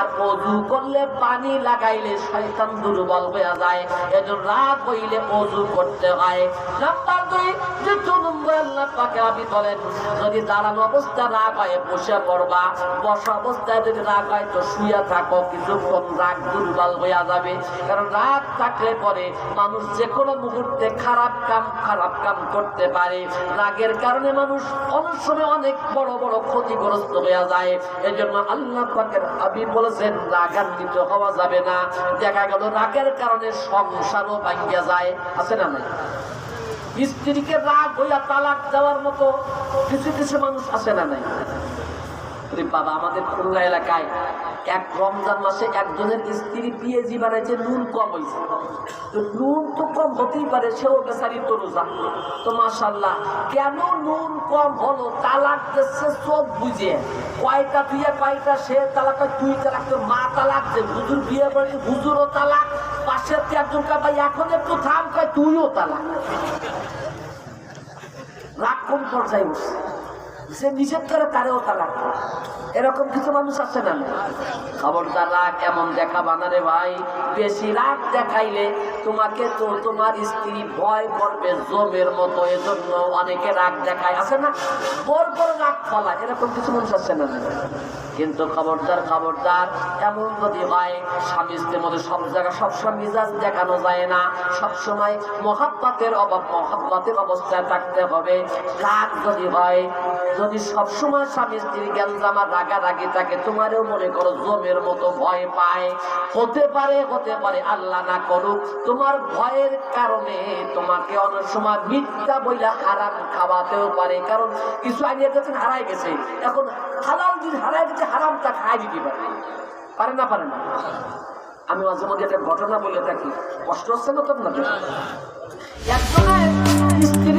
আর অজু করলে পানি লাগাইলে শয়তান দুর্বল হয়ে যায়। এজন্য রাত হইলে অজু করতে হয়। নাম্বার দুই বলেন, যদি পড়বা। বসা অবস্থায় যদি রাগ তো শুয়ে থাকো রাগ যাবে। কারণ রাগ থাকলে পরে মানুষ যে কোনো মুহূর্তে খারাপ কাম খারাপ কাম করতে পারে। রাগের কারণে মানুষ অনেক সময় অনেক বড় বড় ক্ষতিগ্রস্ত হয়ে যায়। এই জন্য আল্লাহ পাকের আবি বলেছেন, রাগান্বিত হওয়া যাবে না। দেখা গেল রাগের কারণে সংসারও ভাঙ্গিয়া যায়। আছে না নাই? স্ত্রীকে রাগ হইয়া তালাক যাওয়ার মতো কিছু কিছু মানুষ আসে না নাই? ওরে বাবা, আমাদের খুলনা এলাকায় এক রমজান মাসে একজনের স্ত্রী পিএজি বানাইছে নুন কম হয়েছে। তো নুন তো কম হতেই পারে, সেও বেচারি তো রোজা তো মাসাল্লাহ কেন নুন কম হলো? তালাক দিচ্ছে সব বুঝে। কয়টা বিয়ে, কয়টা সে তালাক তুই তালাক তোর মা তালাক যে হুজুর বিয়ে বাড়ি হুজুরও তালাক, পাশের একজন ভাই, এখন একটু থাম, কয়, তুইও তালাক। রাগ পর্যায়ে উঠছে সে নিষেধ করে তারেও তালাক। এরকম কিছু মানুষ আছে না? খবরদার রাগ এমন দেখা বানারে ভাই। বেশি রাগ দেখাইলে তোমাকে তো তোমার স্ত্রী ভয় করবে জমের মতো, এজন্য অনেকে রাগ দেখায়। আছে না? বর বড় রাগ ফলা এরকম কিছু মানুষ আছে না? কিন্তু খবরদার খবরদার, এমন যদি হয়, স্বামী স্ত্রীর মধ্যে সব জায়গায় সবসময় মিজাজ দেখানো যায় না। সবসময় মহাব্বাতের অভাব, মহাব্বাতের অবস্থায় থাকতে হবে। রাগ যদি হয় যদি সবসময় স্বামী স্ত্রী গ্যাঞ্জামার রাগারাগি থাকে, তোমারও মনে করো জমের মতো ভয় পায়। হতে পারে হতে পারে, আল্লাহ না করুক, তোমার ভয়ের কারণে তোমাকে অনেক সময় মিথ্যা বইলা হারাম খাওয়াতেও পারে। কারণ কিছু আগে গেছেন হারাই গেছে। এখন হালাল যদি হারাই গেছে হারামটা খাই দিতে পারে। পারে না পারে না? আমি মাঝে মধ্যে একটা ঘটনা বলে থাকি। কষ্ট হচ্ছে না তো আপনাদের? একজনের স্ত্রী